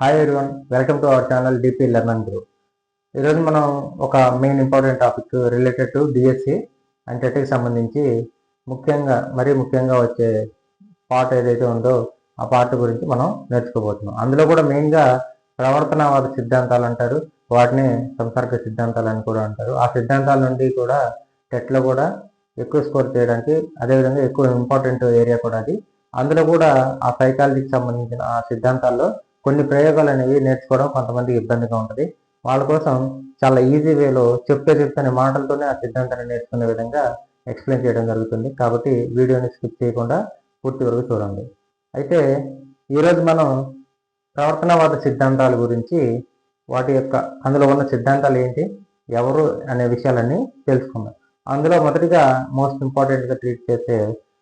Hi everyone welcome to our channel DP learner group ఈరోజు మనం ఒక main important topic related to DSC and టెట్కి సంబంధించి ముఖ్యంగా మరీ ముఖ్యంగా వచ్చే పార్ట్ ఏదైతే ఉందో ఆ పార్ట్ గురించి మనం నేర్చుకోబోతున్నాం. అందులో కూడా మెయిన్గా ప్రవర్తనవాద సిద్ధాంతాలు అంటారు వాటిని సంసర్గ సిద్ధాంతాలు అని కూడా అంటారు. ఆ సిద్ధాంతాల నుండి కూడా టెట్లో కూడా ఎక్కువ స్కోర్ చేయడానికి అదేవిధంగా ఎక్కువ ఇంపార్టెంట్ ఏరియా కూడా అది. అందులో కూడా ఆ సైకాలజీకి సంబంధించిన ఆ సిద్ధాంతాల్లో కొన్ని ప్రయోగాలు అనేవి నేర్చుకోవడం కొంతమందికి ఇబ్బందిగా ఉంటుంది. వాళ్ళ కోసం చాలా ఈజీ వేలో చెప్తే చెప్తున్న మాటలతోనే ఆ సిద్ధాంతాన్ని నేర్చుకునే విధంగా ఎక్స్ప్లెయిన్ చేయడం జరుగుతుంది. కాబట్టి వీడియోని స్కిప్ చేయకుండా పూర్తి వరకు చూడండి. అయితే ఈరోజు మనం ప్రవర్తనవాద సిద్ధాంతాల గురించి వాటి యొక్క అందులో ఉన్న సిద్ధాంతాలు ఏంటి ఎవరు అనే విషయాలన్నీ తెలుసుకుందాం. అందులో మొదటిగా మోస్ట్ ఇంపార్టెంట్గా ట్రీట్ చేసే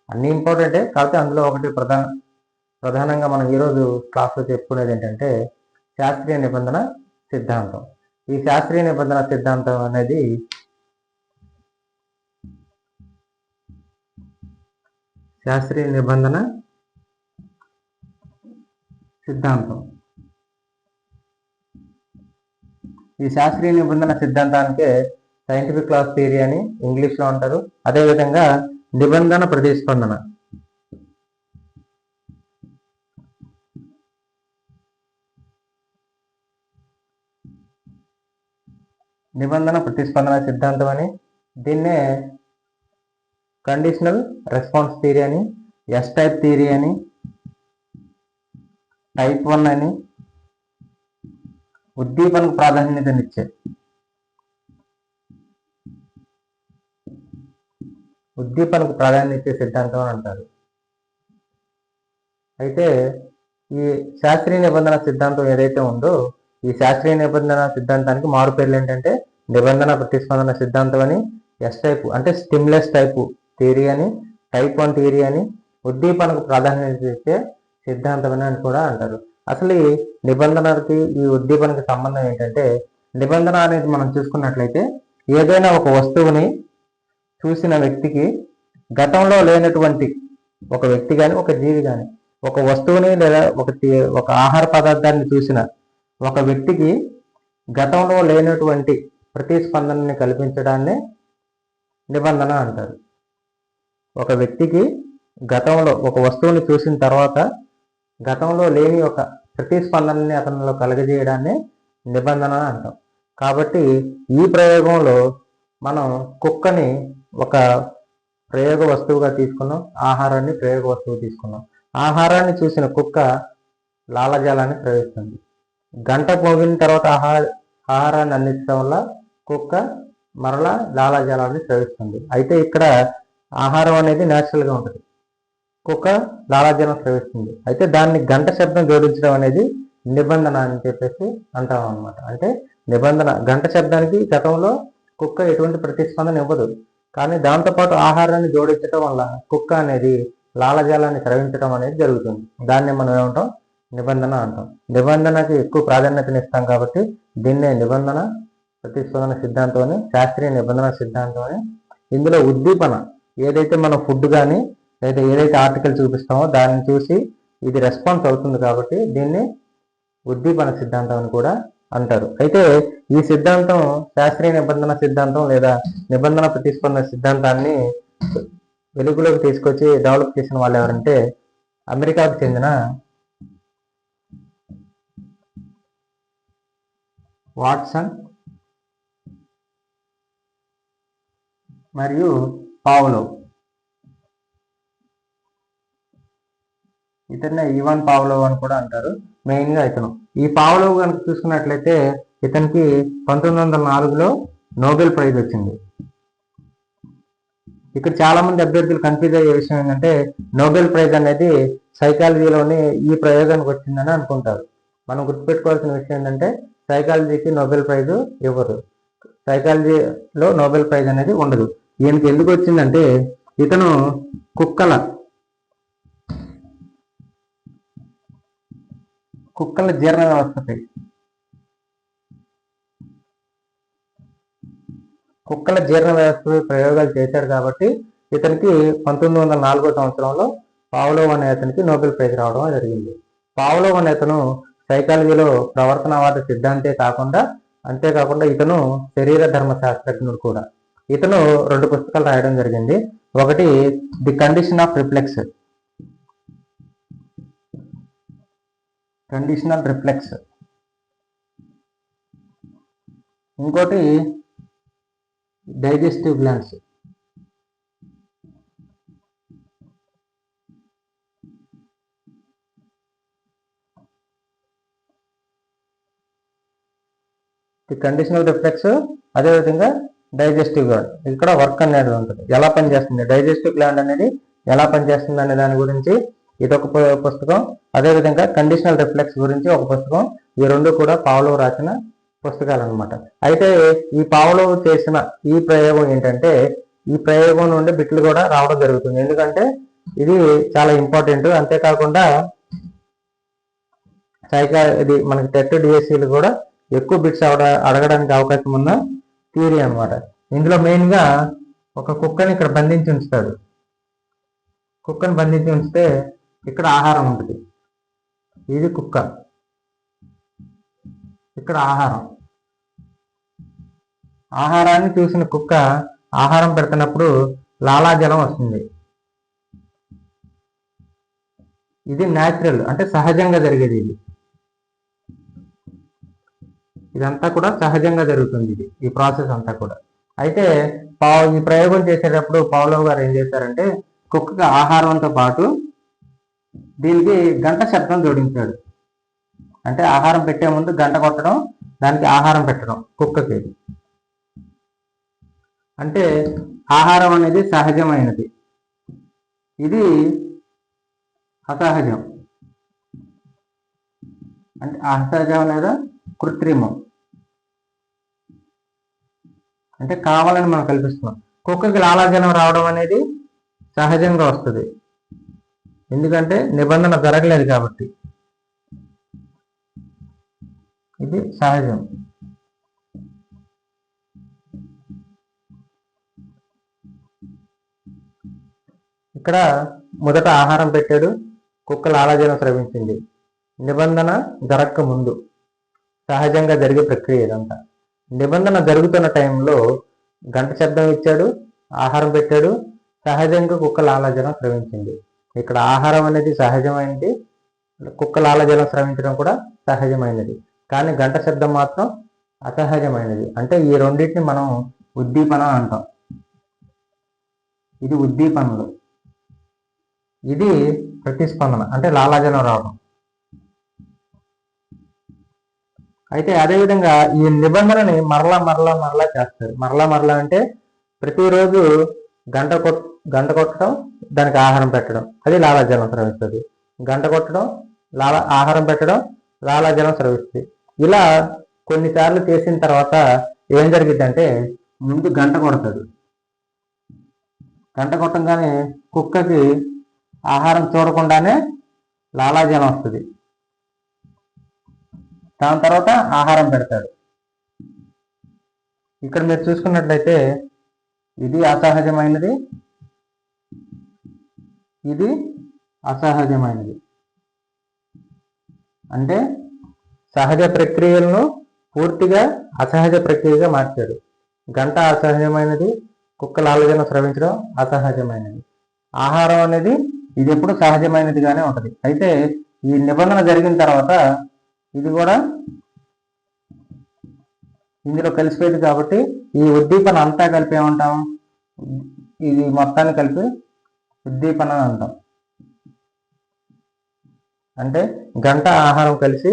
అన్ని ఇంపార్టెంటే కాకపోతే అందులో ఒకటి ప్రధాన ప్రధానంగా మనం ఈరోజు క్లాస్లో చెప్పుకునేది ఏంటంటే శాస్త్రీయ నిబంధన సిద్ధాంతం. ఈ శాస్త్రీయ నిబంధన సిద్ధాంతం అనేది శాస్త్రీయ నిబంధన సిద్ధాంతం. ఈ శాస్త్రీయ నిబంధన సిద్ధాంతానికే సైంటిఫిక్ క్లాస్ థియరీ అని ఇంగ్లీష్లో అంటారు. అదేవిధంగా నిబంధన ప్రతిస్పందన. నిబంధన ప్రతిస్పందన సిద్ధాంతం అని. దీన్నే కండిషనల్ రెస్పాన్స్ థియరీ అని ఎస్ టైప్ థియరీ అని టైప్ వన్ అని ఉద్దీపనకు ప్రాధాన్యతనిచ్చే ఉద్దీపనకు ప్రాధాన్యత సిద్ధాంతం అని అంటారు. అయితే ఈ శాస్త్రీయ నిబంధన సిద్ధాంతం ఏదైతే ఉందో ఈ శాస్త్రీయ నిబంధన సిద్ధాంతానికి మారు పేర్లు ఏంటంటే నిబంధన ప్రతిస్పందన సిద్ధాంతం అని ఎస్ టైపు అంటే స్టిమ్లెస్ టైపు థియరీ అని టైప్ వన్ థియరీ అని ఉద్దీపనకు ప్రాధాన్యత ఇచ్చే సిద్ధాంతం అని కూడా అంటారు. అసలు ఈ నిబంధనకి ఈ ఉద్దీపనకి సంబంధం ఏంటంటే నిబంధన అనేది మనం చూసుకున్నట్లయితే ఏదైనా ఒక వస్తువుని చూసిన వ్యక్తికి గతంలో లేనటువంటి ఒక వ్యక్తి కానీ ఒక జీవి కానీ ఒక వస్తువుని లేదా ఒక ఒక ఆహార పదార్థాన్ని చూసిన ఒక వ్యక్తికి గతంలో లేనటువంటి ప్రతిస్పందనని కల్పించడాన్ని నిబంధన అంటారు. ఒక వ్యక్తికి గతంలో ఒక వస్తువుని చూసిన తర్వాత గతంలో లేని ఒక ప్రతిస్పందనని అతనిలో కలగజేయడాన్ని నిబంధన అంటాం. కాబట్టి ఈ ప్రయోగంలో మనం కుక్కని ఒక ప్రయోగ వస్తువుగా తీసుకున్నాం ఆహారాన్ని ప్రయోగ వస్తువు తీసుకున్నాం. ఆహారాన్ని చూసిన కుక్క లాలజాలాన్ని ప్రవేశిస్తుంది గంట పోగిన తర్వాత ఆహార ఆహారాన్ని అందించడం వల్ల కుక్క మరలా లాలాజలాన్ని స్రవిస్తుంది అయితే ఇక్కడ ఆహారం అనేది న్యాచురల్గా ఉంటుంది. కుక్క లాలాజలం స్రవిస్తుంది అయితే దాన్ని గంట శబ్దం జోడించడం అనేది నిబంధన అని చెప్పేసి అంటాం అనమాట అంటే నిబంధన గంట శబ్దానికి గతంలో కుక్క ఎటువంటి ప్రతిస్పందన ఇవ్వదు. కానీ దాంతోపాటు ఆహారాన్ని జోడించడం వల్ల కుక్క అనేది లాలజాలాన్ని స్రవించడం అనేది జరుగుతుంది. దాన్ని మనం ఏమంటాం? నిబంధన అంటాం. నిబంధనకి ఎక్కువ ప్రాధాన్యతనిస్తాం కాబట్టి దీన్నే నిబంధన ప్రతిస్పందన సిద్ధాంతం అని శాస్త్రీయ నిబంధన సిద్ధాంతం అని ఇందులో ఉద్దీపన ఏదైతే మనం ఫుడ్ కానీ లేదా ఏదైతే ఆర్టికల్ చూపిస్తామో దాన్ని చూసి ఇది రెస్పాన్స్ అవుతుంది కాబట్టి దీన్ని ఉద్దీపన సిద్ధాంతం అని కూడా అంటారు. అయితే ఈ సిద్ధాంతం శాస్త్రీయ నిబంధన సిద్ధాంతం లేదా నిబంధన ప్రతిస్పందన సిద్ధాంతాన్ని వెలుగులోకి తీసుకొచ్చి డెవలప్ చేసిన వాళ్ళు ఎవరంటే అమెరికాకు చెందిన వాట్సన్ మరియు పావులో. ఇతన్నే ఈవన్ పావులోవ్ అని కూడా అంటారు. మెయిన్గా ఇతను. ఈ పావులోవ్ కనుక చూసుకున్నట్లయితే ఇతనికి పంతొమ్మిది వందల నాలుగులో నోబెల్ ప్రైజ్ వచ్చింది. ఇక్కడ చాలా మంది అభ్యర్థులు కన్ఫ్యూజ్ అయ్యే విషయం ఏంటంటే నోబెల్ ప్రైజ్ అనేది సైకాలజీలోని ఈ ప్రయోగానికి వచ్చిందని అనుకుంటారు. మనం గుర్తుపెట్టుకోవాల్సిన విషయం ఏంటంటే సైకాలజీకి నోబెల్ ప్రైజ్ ఇవ్వరు. సైకాలజీలో నోబెల్ ప్రైజ్ అనేది ఉండదు. ఈయనకి ఎందుకు వచ్చిందంటే ఇతను కుక్కల కుక్కల జీర్ణ వ్యవస్థపై కుక్కల జీర్ణ వ్యవస్థపై ప్రయోగాలు చేశాడు కాబట్టి ఇతనికి పంతొమ్మిది వందల నాలుగో సంవత్సరంలో పావులో అనే అతనికి నోబెల్ ప్రైజ్ రావడం జరిగింది. పావులో అనే అతను సైకాలజీలో ప్రవర్తనవాద సిద్ధాంతే కాకుండా అంతేకాకుండా ఇతను శరీర ధర్మ శాస్త్రజ్ఞుడు కూడా. ఇతను రెండు పుస్తకాలు రాయడం జరిగింది. ఒకటి the condition of reflex. Conditional reflex. ఇంకోటి digestive glands. The conditional reflex అదేవిధంగా డైజెస్టివ్ గ్లాండ్ ఇక్కడ వర్క్ అనేది ఉంటుంది. ఎలా పనిచేస్తుంది? డైజెస్టివ్ గ్లాండ్ అనేది ఎలా పనిచేస్తుంది అనే దాని గురించి ఇదొక పుస్తకం. అదేవిధంగా కండిషనల్ రిఫ్లెక్స్ గురించి ఒక పుస్తకం. ఈ రెండు కూడా పావులో రాసిన పుస్తకాలు అన్నమాట అయితే ఈ పావులో చేసిన ఈ ప్రయోగం ఏంటంటే ఈ ప్రయోగం నుండి బిట్లు కూడా రావడం జరుగుతుంది. ఎందుకంటే ఇది చాలా ఇంపార్టెంట్ అంతేకాకుండా సైకా ఇది మనకి టెట్ డిఎస్సీలు కూడా ఎక్కువ బిట్స్ అవడ అడగడానికి అవకాశం ఉన్న థియరీ అన్నమాట. ఇందులో మెయిన్గా ఒక కుక్కని ఇక్కడ బంధించి ఉంచుతాడు. కుక్కని బంధించి ఉంచితే ఇక్కడ ఆహారం ఉంటుంది. ఇది కుక్క. ఇక్కడ ఆహారం. ఆహారాన్ని చూసిన కుక్క ఆహారం పెడుతున్నప్పుడు లాలాజలం వస్తుంది. ఇది న్యాచురల్ అంటే సహజంగా జరిగేది ఇది. ఇదంతా కూడా సహజంగా జరుగుతుంది ఇది ఈ ప్రాసెస్ అంతా కూడా. అయితే పావు ఈ ప్రయోగం చేసేటప్పుడు పావులవ్ గారు ఏం చేశారంటే కుక్కకి ఆహారంతో పాటు దీనికి గంట శబ్దం జోడించాడు. అంటే ఆహారం పెట్టే ముందు గంట కొట్టడం దానికి ఆహారం పెట్టడం కుక్కకి. అంటే ఆహారం అనేది సహజమైనది. ఇది అసహజం. అంటే అసహజం లేదా కృత్రిమం. అంటే కావాలని మనం కల్పిస్తున్నాం. కుక్కకి లాలాజలం రావడం అనేది సహజంగా వస్తుంది. ఎందుకంటే నిబంధన జరగలేదు కాబట్టి. ఇది సహజం. ఇక్కడ మొదట ఆహారం పెట్టాడు. కుక్క లాలాజలం స్రవించింది. నిబంధన జరగక ముందు. సహజంగా జరిగే ప్రక్రియ ఇదంతా. నిబంధన జరుగుతున్న టైంలో గంట శబ్దం ఇచ్చాడు ఆహారం పెట్టాడు సహజంగా కుక్క లాలాజలం స్రవించింది. ఇక్కడ ఆహారం అనేది సహజమైనది కుక్క లాలాజలం స్రవించడం కూడా సహజమైనది. కానీ గంట శబ్దం మాత్రం అసహజమైనది. అంటే ఈ రెండింటిని మనం ఉద్దీపన అంటాం. ఇది ఉద్దీపనలు. ఇది ప్రతిస్పందన. అంటే లాలాజలం రావడం. అయితే అదేవిధంగా ఈ నిబంధనని మరలా మరలా మరలా చేస్తారు. మరలా మరలా అంటే ప్రతిరోజు గంట కొట్ గంట కొట్టడం దానికి ఆహారం పెట్టడం. అది లాలాజలం స్రవిస్తుంది. గంట కొట్టడం లాల ఆహారం పెట్టడం లాలాజలం స్రవిస్తుంది. ఇలా కొన్నిసార్లు చేసిన తర్వాత ఏం జరిగిద్దంటే ముందు గంట కొడతాడు గంట కొట్టంగానే కుక్కకి ఆహారం చూడకుండానే లాలాజలం వస్తుంది. దాని తర్వాత ఆహారం పెడతాడు. ఇక్కడ మీరు చూసుకున్నట్లయితే ఇది అసహజమైనది. ఇది అసహజమైనది. అంటే సహజ ప్రక్రియలను పూర్తిగా అసహజ ప్రక్రియగా మార్చాడు. గంట అసహజమైనది కుక్కల ఆలోచన స్రవించడం అసహజమైనది. ఆహారం అనేది ఇది ఎప్పుడు సహజమైనదిగానే ఉంటుంది. అయితే ఈ నిబంధన జరిగిన తర్వాత ఇది కూడా ఇందులో కలిసిపోయింది కాబట్టి ఈ ఉద్దీపన అంతా కలిపి ఏమంటాం? ఇది మొత్తాన్ని కలిపి ఉద్దీపన అంటాం. అంటే గంట ఆహారం కలిసి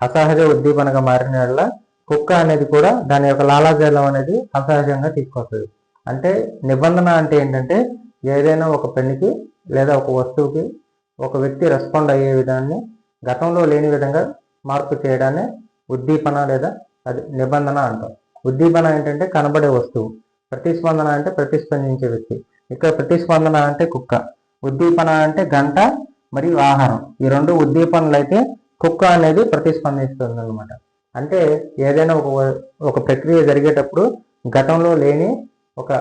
అసహజ ఉద్దీపనగా మారిన వల్ల కుక్క అనేది కూడా దాని యొక్క లాలాజలం అనేది అసహజంగా తీసుకొస్తుంది. అంటే నిబంధన అంటే ఏంటంటే ఏదైనా ఒక పెన్నుకి లేదా ఒక వస్తువుకి ఒక వ్యక్తి రెస్పాండ్ అయ్యే విధాన్ని గతంలో లేని విధంగా మార్పు చేయడాన్ని ఉద్దీపన లేదా అది నిబంధన అంటాం. ఉద్దీపన ఏంటంటే కనబడే వస్తువు. ప్రతిస్పందన అంటే ప్రతిస్పందించే వ్యక్తి. ఇక్కడ ప్రతిస్పందన అంటే కుక్క. ఉద్దీపన అంటే గంట మరియు ఆహారం. ఈ రెండు ఉద్దీపనలు అయితే కుక్క అనేది ప్రతిస్పందిస్తుంది అనమాట అంటే ఏదైనా ఒక ఒక ప్రక్రియ జరిగేటప్పుడు గతంలో లేని ఒక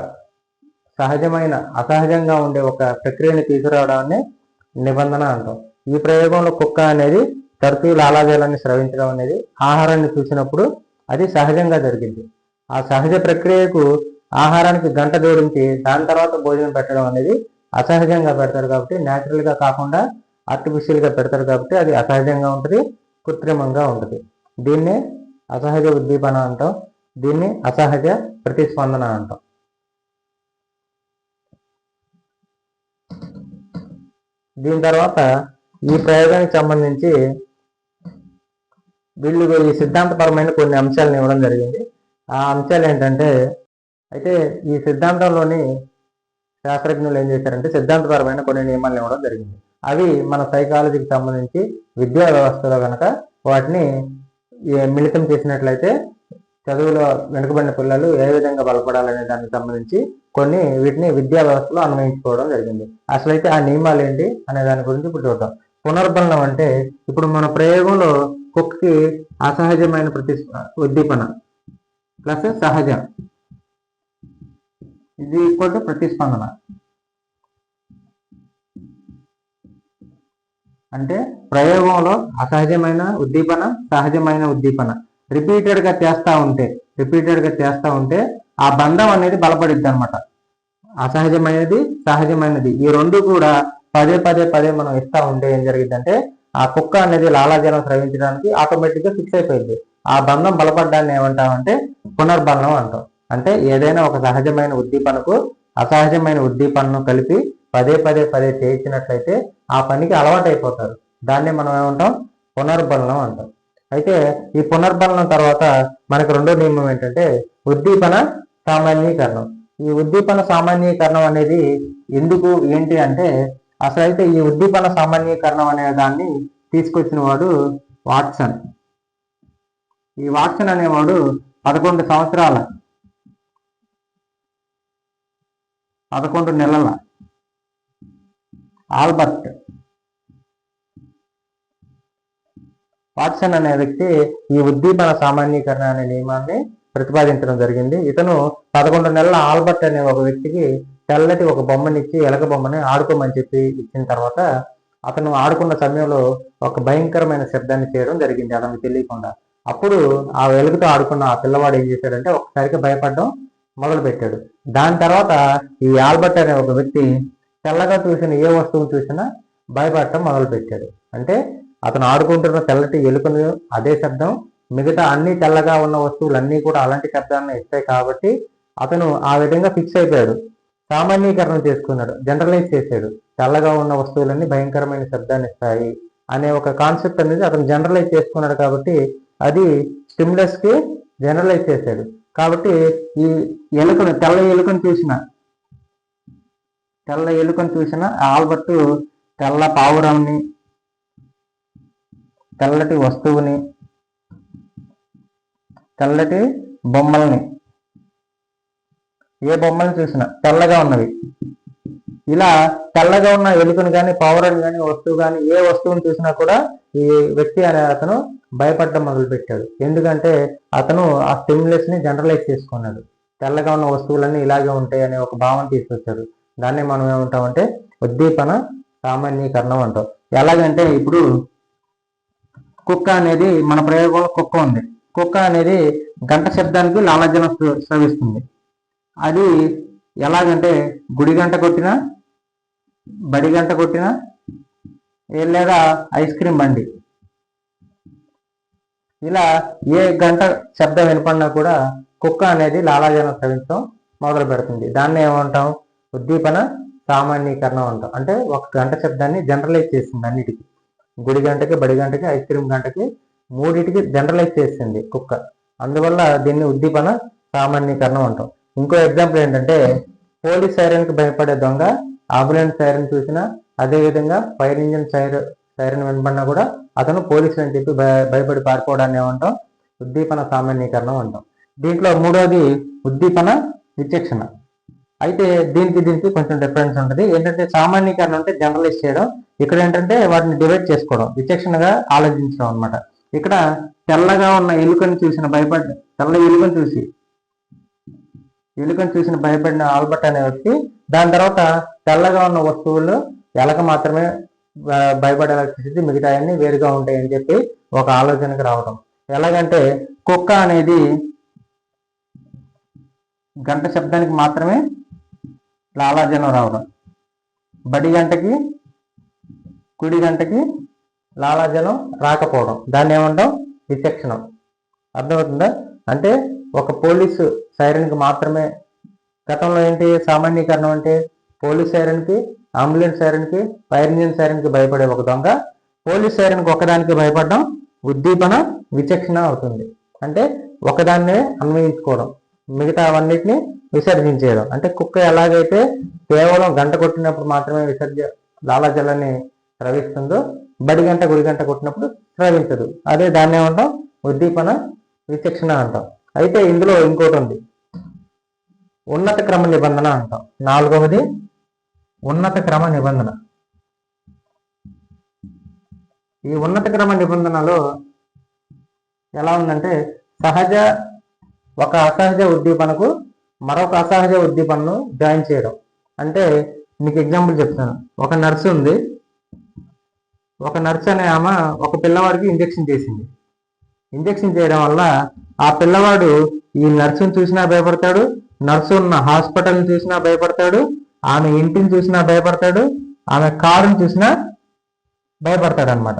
సహజమైన అసహజంగా ఉండే ఒక ప్రక్రియని తీసుకురావడాన్ని నిబంధన అంటాం. ఈ ప్రయోగంలో కుక్క అనేది తరచూ లాలాజలాన్ని స్రవించడం అనేది ఆహారాన్ని చూసినప్పుడు అది సహజంగా జరిగింది. ఆ సహజ ప్రక్రియకు ఆహారానికి గంట జోడించి దాని తర్వాత భోజనం పెట్టడం అనేది అసహజంగా పెడతారు కాబట్టి న్యాచురల్గా కాకుండా ఆర్టిఫిషియల్గా పెడతారు కాబట్టి అది అసహజంగా ఉంటుంది కృత్రిమంగా ఉంటుంది. దీన్నే అసహజ ఉద్దీపన అంటాం. దీన్ని అసహజ ప్రతిస్పందన అంటాం. దీని తర్వాత ఈ ప్రయోగానికి సంబంధించి వీళ్ళు ఈ సిద్ధాంతపరమైన కొన్ని అంశాలను ఇవ్వడం జరిగింది. ఆ అంశాలు ఏంటంటే అయితే ఈ సిద్ధాంతంలోని శాస్త్రజ్ఞులు ఏం చేశారంటే సిద్ధాంతపరమైన కొన్ని నియమాలను ఇవ్వడం జరిగింది. అవి మన సైకాలజీకి సంబంధించి విద్యా వ్యవస్థలో కనుక వాటిని మిళితం చేసినట్లయితే చదువులో వెనుకబడిన పిల్లలు ఏ విధంగా బలపడాలనే దానికి సంబంధించి కొన్ని వీటిని విద్యా వ్యవస్థలో అన్వయించుకోవడం జరిగింది. అసలైతే ఆ నియమాలు ఏంటి అనే దాని గురించి ఇప్పుడు చూద్దాం. పునర్బలనం అంటే ఇప్పుడు మన ప్రయోగంలో కుక్కకి అసహజమైన ప్రతి ఉద్దీపన ప్లస్ సహజం. ఇది ఈక్వల్ టు ప్రతిస్పందన. అంటే ప్రయోగంలో అసహజమైన ఉద్దీపన సహజమైన ఉద్దీపన. రిపీటెడ్గా చేస్తా ఉంటే రిపీటెడ్గా చేస్తా ఉంటే ఆ బంధం అనేది బలపడిద్ది అనమాట అసహజమైనది సహజమైనది. ఈ రెండు కూడా పదే పదే పదే మనం ఇస్తా ఉంటే ఏం జరిగిందంటే ఆ కుక్క అనేది లాలాజలం స్రవించడానికి ఆటోమేటిక్గా ఫిక్స్ అయిపోయింది. ఆ బంధం బలపడ్డాన్ని ఏమంటామంటే పునర్బంధం అంటాం. అంటే ఏదైనా ఒక సహజమైన ఉద్దీపనకు అసహజమైన ఉద్దీపనను కలిపి పదే పదే పదే చేయించినట్లయితే ఆ పనికి అలవాటు అయిపోతారు దాన్ని మనం ఏమంటాం? పునర్బలనం అంటాం. అయితే ఈ పునర్బలనం తర్వాత మనకు రెండో నియమం ఏంటంటే ఉద్దీపన సామాన్యీకరణం. ఈ ఉద్దీపన సామాన్యీకరణం అనేది ఎందుకు ఏంటి అంటే అసలు అయితే ఈ ఉద్దీపన సామాన్యీకరణం అనే దాన్ని తీసుకొచ్చిన వాడు వాట్సన్. ఈ వాట్సన్ అనేవాడు పదకొండు సంవత్సరాల పదకొండు నెలల ఆల్బర్ట్ వాట్సన్ అనే వ్యక్తి ఈ ఉద్దీపన సామాన్యీకరణ అనే నియమాన్ని ప్రతిపాదించడం జరిగింది. ఇతను పదకొండు నెలల ఆల్బర్ట్ అనే ఒక వ్యక్తికి తెల్లటి ఒక బొమ్మని ఇచ్చి ఎలక బొమ్మని ఆడుకోమని చెప్పి ఇచ్చిన తర్వాత అతను ఆడుకున్న సమయంలో ఒక భయంకరమైన శబ్దాన్ని చేయడం జరిగింది. అతనికి తెలియకుండా. అప్పుడు ఆ వెలుగుతో ఆడుకున్న ఆ పిల్లవాడు ఏం చేశాడంటే ఒకసారిగా భయపడడం మొదలు పెట్టాడు దాని తర్వాత ఈ ఆల్బర్ట్ అనే ఒక వ్యక్తి తెల్లగా చూసిన ఏ వస్తువును చూసినా భయపడటం మొదలు పెట్టాడు అంటే అతను ఆడుకుంటున్న తెల్లటి ఎలుకను అదే శబ్దం మిగతా అన్ని తెల్లగా ఉన్న వస్తువులు అన్నీ కూడా అలాంటి శబ్దాన్ని ఇస్తాయి కాబట్టి అతను ఆ విధంగా ఫిక్స్ అయిపోయాడు. సామాన్యీకరణ చేసుకున్నాడు జనరలైజ్ చేశాడు. తెల్లగా ఉన్న వస్తువులన్నీ భయంకరమైన శబ్దాన్ని ఇస్తాయి అనే ఒక కాన్సెప్ట్ అనేది అతను జనరలైజ్ చేసుకున్నాడు కాబట్టి అది స్టిమ్లెస్కి కి జనరలైజ్ చేశాడు. కాబట్టి ఈ ఎలుకను తెల్ల ఎలుకను చూసిన తెల్ల ఎలుకను చూసిన ఆల్బర్ట్ తెల్ల పావురంని తెల్లటి వస్తువుని తెల్లటి బొమ్మల్ని ఏ బొమ్మల్ని చూసినా తెల్లగా ఉన్నవి. ఇలా తెల్లగా ఉన్న ఎలుకను కానీ పావురాన్ని కానీ వస్తువు కానీ ఏ వస్తువుని చూసినా కూడా ఈ వ్యక్తి అనే అతను భయపడడం మొదలుపెట్టాడు. ఎందుకంటే అతను ఆ స్టిమ్యులస్ని జనరలైజ్ చేసుకున్నాడు. తెల్లగా ఉన్న వస్తువులన్నీ ఇలాగే ఉంటాయి అనే ఒక భావన తీసుకొచ్చాడు. దాన్ని మనం ఏమంటామంటే ఉద్దీపన సామాన్యీకరణం అంటాం. ఎలాగంటే ఇప్పుడు కుక్క అనేది మన ప్రయోగంలో కుక్క ఉంది. కుక్క అనేది గంట శబ్దానికి లాలజనం స్రవిస్తుంది. అది ఎలాగంటే గుడి గంట కొట్టినా బడి గంట కొట్టినా లేదా ఐస్ క్రీమ్ బండి. ఇలా ఏ గంట శబ్దం వినపడినా కూడా కుక్క అనేది లాలాజలం స్రవించడం మొదలు పెడుతుంది. దాన్ని ఏమంటాం? ఉద్దీపన సామాన్యీకరణం అంటాం. అంటే ఒక గంట శబ్దాన్ని జనరలైజ్ చేసింది అన్నిటికీ. గుడి గంటకి బడి గంటకి ఐస్ క్రీమ్ గంటకి మూడింటికి జనరలైజ్ చేసింది కుక్క. అందువల్ల దీన్ని ఉద్దీపన సామాన్యీకరణం అంటాం. ఇంకో ఎగ్జాంపుల్ ఏంటంటే పోలీస్ సైరన్కి భయపడే దొంగ అంబులెన్స్ సైరన్ చూసినా అదే విధంగా ఫైర్ ఇంజిన్ సైర్ సైరన్ వినపడినా కూడా అతను పోలీసులు అని చెప్పి భయపడి పారిపోవడాన్ని ఏమంటాం? ఉద్దీపన సామాన్యీకరణం అంటాం. దీంట్లో మూడోది ఉద్దీపన విచక్షణ. అయితే దీనికి దీనికి కొంచెం డిఫరెన్స్ ఉంటుంది. ఏంటంటే సామాన్యీకరణ అంటే జనరలైజ్ చేయడం. ఇక్కడ ఏంటంటే వాటిని డివైడ్ చేసుకోవడం. విచక్షణగా ఆలోచించడం అనమాట ఇక్కడ తెల్లగా ఉన్న ఎలుకను చూసిన భయపడి తెల్ల ఎలుకను చూసి ఎలుకను చూసిన భయపడిన ఆల్బర్ట్ అనే వ్యక్తి దాని తర్వాత తెల్లగా ఉన్న వస్తువులు ఎలక మాత్రమే భయపడే స్థితి మిగతా అన్ని వేరుగా ఉంటాయని చెప్పి ఒక ఆలోచనకు రావడం ఎలాగంటే కుక్క అనేది గంట శబ్దానికి మాత్రమే లాలాజలం రావడం బడి గంటకి కుడి గంటకి లాలాజలం రాకపోవడం. దాన్ని ఏమంటాం? విచక్షణం. అర్థమవుతుందా? అంటే ఒక పోలీసు సైరన్కి మాత్రమే గతంలో ఏంటి? సామాన్యీకరణం అంటే పోలీస్ సైరన్కి అంబులెన్స్ సైరన్కి ఫైర్ ఇంజిన్ సైరన్కి భయపడే ఒక దొంగ. పోలీస్ సైరన్కి ఒకదానికి భయపడడం ఉద్దీపన విచక్షణ అవుతుంది. అంటే ఒకదాన్నే అన్వయించుకోవడం మిగతా అవన్నిటిని విసర్జించేయడం. అంటే కుక్క ఎలాగైతే కేవలం గంట కొట్టినప్పుడు మాత్రమే విసర్జ లాలాజలాన్ని స్రవిస్తుందో బడి గంట గుడి గంట కొట్టినప్పుడు స్రవించదు. అదే దాన్ని ఏమంటాం ఉద్దీపన విచక్షణ అంటాం. అయితే ఇందులో ఇంకోటి ఉంది. ఉన్నత క్రమ నిబంధన అంటాం. నాలుగవది ఉన్నత క్రమ నిబంధన. ఈ ఉన్నత క్రమ నిబంధనలో ఎలా ఉందంటే సహజ ఒక అసహజ ఉద్దీపనకు మరొక అసహజ ఉద్దీపనను జాయిన్ చేయడం. అంటే మీకు ఎగ్జాంపుల్ చెప్తాను. ఒక నర్సు ఉంది. ఒక నర్స్ అనే ఆమె ఒక పిల్లవాడికి ఇంజెక్షన్ చేసింది. ఇంజెక్షన్ చేయడం వల్ల ఆ పిల్లవాడు ఈ నర్సును చూసినా భయపడతాడు నర్సు ఉన్న హాస్పిటల్ని చూసినా భయపడతాడు ఆమె ఇంటిని చూసినా భయపడతాడు ఆమె కారుని చూసినా భయపడతాడు అనమాట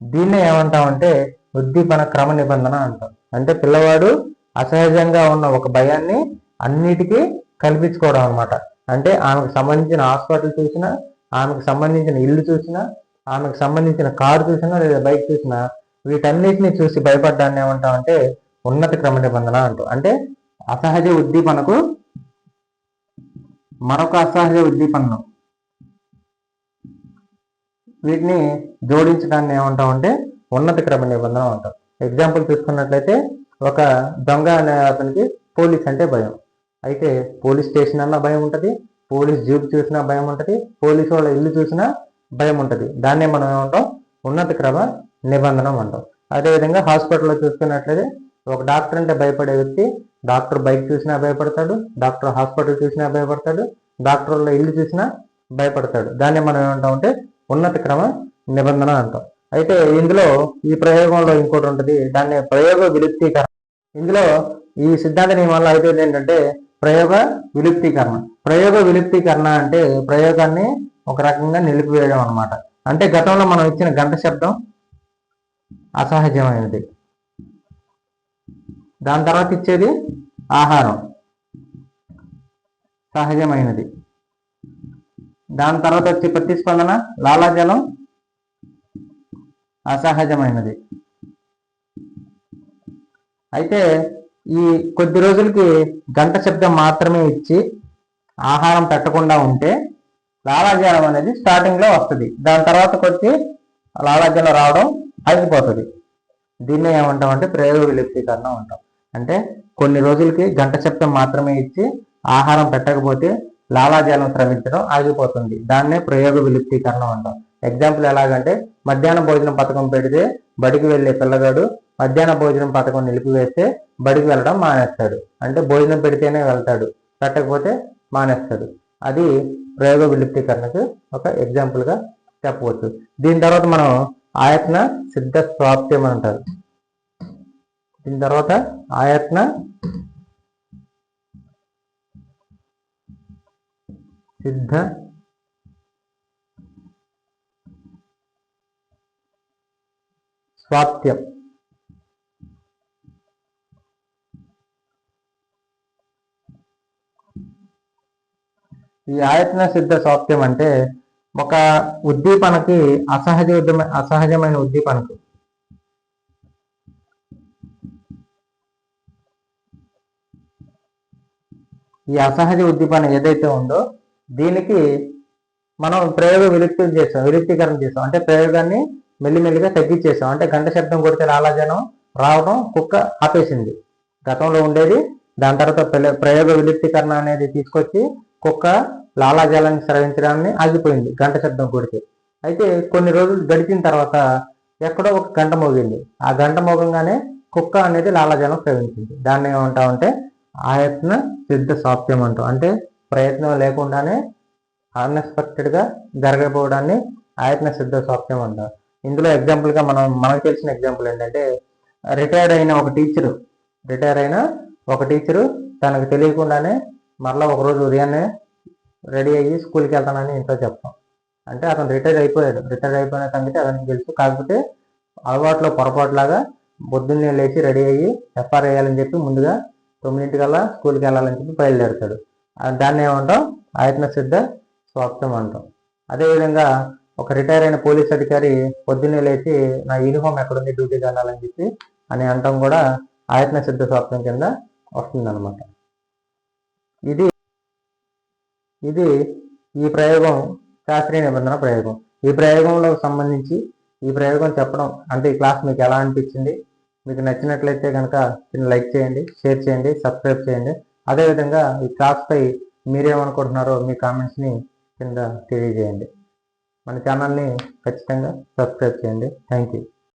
దీన్నే ఏమంటామంటే ఉద్దీపన క్రమ నిబంధన అంటాం. అంటే పిల్లవాడు అసహజంగా ఉన్న ఒక భయాన్ని అన్నిటికీ కల్పించుకోవడం అనమాట అంటే ఆమెకు సంబంధించిన హాస్పిటల్ చూసినా ఆమెకు సంబంధించిన ఇల్లు చూసినా ఆమెకు సంబంధించిన కారు చూసినా లేదా బైక్ చూసినా వీటన్నిటిని చూసి భయపడ్డాన్ని ఏమంటామంటే ఉన్నత క్రమ నిబంధన అంటూ. అంటే అసహజ ఉద్దీపనకు మరొక అసహజ ఉద్దీపనను. వీటిని జోడించడాన్ని ఏమంటామంటే ఉన్నత క్రమ నిబంధన అంటాం. ఎగ్జాంపుల్ తీసుకున్నట్లయితే ఒక దొంగ అనే అతనికి పోలీస్ అంటే భయం. అయితే పోలీస్ స్టేషన్ అన్న భయం ఉంటుంది పోలీస్ జీప్ చూసినా భయం ఉంటుంది పోలీస్ వాళ్ళ ఇల్లు చూసినా భయం ఉంటుంది. దాన్నే మనం ఏమంటాం? ఉన్నత క్రమ నిబంధన అంటాం. అదేవిధంగా హాస్పిటల్లో చూసుకున్నట్లయితే ఒక డాక్టర్ అంటే భయపడే వ్యక్తి డాక్టర్ బైక్ చూసినా భయపడతాడు డాక్టర్ హాస్పిటల్ చూసినా భయపడతాడు డాక్టర్ ఇల్లు చూసినా భయపడతాడు. దాన్ని మనం ఏమంటాం అంటే ఉన్నత క్రమ నిబంధన అంటాం. అయితే ఇందులో ఈ ప్రయోగంలో ఇంకోటి ఉంటుంది దాన్ని ప్రయోగ విలుప్తీకరణ. ఇందులో ఈ సిద్ధాంత నియమాల్లో అయితే ఏంటంటే ప్రయోగ విలుప్తీకరణ. ప్రయోగ విలుప్తీకరణ అంటే ప్రయోగాన్ని ఒక రకంగా నిలిపివేయడం అనమాట అంటే గతంలో మనం ఇచ్చిన గంట శబ్దం అసహజమైనది. దాని తర్వాత ఇచ్చేది ఆహారం. సహజమైనది. దాని తర్వాత వచ్చే ప్రతిస్పందన లాలాజలం. అసహజమైనది. అయితే ఈ కొద్ది రోజులకి గంట శబ్దం మాత్రమే ఇచ్చి ఆహారం పెట్టకుండా ఉంటే లాలాజలం అనేది స్టార్టింగ్లో వస్తుంది. దాని తర్వాతకి వచ్చి లాలాజలం రావడం ఆగిపోతుంది దీన్ని ఏమంటాం అంటే ప్రయోగ విలుప్తీకరణ అంటాం. అంటే కొన్ని రోజులకి గంట శబ్దం మాత్రమే ఇచ్చి ఆహారం పెట్టకపోతే లాలాజలం స్రవించడం ఆగిపోతుంది. దాన్నే ప్రయోగ విలుప్తీకరణం అంటాం. ఎగ్జాంపుల్ ఎలాగంటే మధ్యాహ్న భోజనం పథకం పెడితే బడికి వెళ్ళే పిల్లగాడు మధ్యాహ్న భోజనం పథకం నిలిపివేస్తే బడికి వెళ్ళడం మానేస్తాడు. అంటే భోజనం పెడితేనే వెళ్తాడు. పెట్టకపోతే మానేస్తాడు. అది ప్రయోగ విలుప్తీకరణకు ఒక ఎగ్జాంపుల్గా చెప్పవచ్చు. దీని తర్వాత మనం ఆయత్న సిద్ధ స్వాప్త్యం అంటారు. దీని తర్వాత ఆయత్న. సిద్ధ. స్వాత్యం ఈ ఆయత్న సిద్ధ స్వాప్త్యం అంటే ఒక ఉద్దీపనకి అసహజ అసహజమైన ఉద్దీపనకి. ఈ అసహజ ఉద్దీపన ఏదైతే ఉందో దీనికి మనం ప్రయోగ విలుప్తి చేసాం విలుప్తీకరణ చేసాం అంటే ప్రయోగాన్ని మెల్లిమెల్లిగా తగ్గించేసాం అంటే గంట శబ్దం కొడితే లాలాజనం రావడం కుక్క ఆపేసింది. గతంలో ఉండేది. దాని తర్వాత ప్రయోగ విలుప్తీకరణ అనేది తీసుకొచ్చి కుక్క లాలాజలాన్ని స్రవించడాన్ని ఆగిపోయింది గంట శబ్దం కొడితే. అయితే కొన్ని రోజులు గడిచిన తర్వాత ఎక్కడో ఒక గంట మోగింది. ఆ గంట మోగంగానే కుక్క అనేది లాలాజలం స్రవించింది. దాన్ని ఏమంటామంటే ఆయత్న సిద్ధ సాప్యం అంటాం. అంటే ప్రయత్నం లేకుండానే అన్ఎక్స్పెక్టెడ్గా జరగకపోవడాన్ని ఆయత్న సిద్ధ స్వాప్యం అంటారు ఇందులో ఎగ్జాంపుల్గా మనం మనకు తెలిసిన ఎగ్జాంపుల్ ఏంటంటే రిటైర్డ్ అయిన ఒక టీచరు రిటైర్ అయిన ఒక టీచరు తనకు తెలియకుండానే మరలా ఒకరోజు ఉదయాన్నే రెడీ అయ్యి స్కూల్కి వెళ్తానని ఇంట్లో చెప్తాం. అంటే అతను రిటైర్ అయిపోయాడు. రిటైర్ అయిపోయిన సంగతి అతనికి తెలుసు. కాకపోతే అలవాట్లో పొరపాటులాగా పొద్దున్నే లేచి రెడీ అయ్యి ఎఫ్ఆర్ వేయాలని చెప్పి ముందుగా తొమ్మిదింటికల్లా స్కూల్కి వెళ్ళాలని చెప్పి బయలుదేరుతాడు. దాన్ని ఏమంటాం? ఆయత్న సిద్ధ స్వాప్తం అంటాం. అదేవిధంగా ఒక రిటైర్ అయిన పోలీస్ అధికారి పొద్దున్నే లేచి నా యూనిఫామ్ ఎక్కడుంది? డ్యూటీకి వెళ్ళాలని చెప్పి అని అంటాం కూడా ఆయత్న సిద్ధ స్వాప్తం కింద వస్తుందన్నమాట. ఇది ఇది ఈ ప్రయోగం శాస్త్రీయ నిబంధన ప్రయోగం. ఈ ప్రయోగంలో సంబంధించి ఈ ప్రయోగం చెప్పడం అంటే ఈ క్లాస్ మీకు ఎలా అనిపించింది? మీకు నచ్చినట్లయితే కనుక లైక్ చేయండి షేర్ చేయండి సబ్స్క్రైబ్ చేయండి. అదేవిధంగా ఈ క్లాస్పై మీరేమనుకుంటున్నారో మీ కామెంట్స్ని కింద తెలియజేయండి. మన ఛానల్ని ఖచ్చితంగా సబ్స్క్రైబ్ చేయండి. Thank you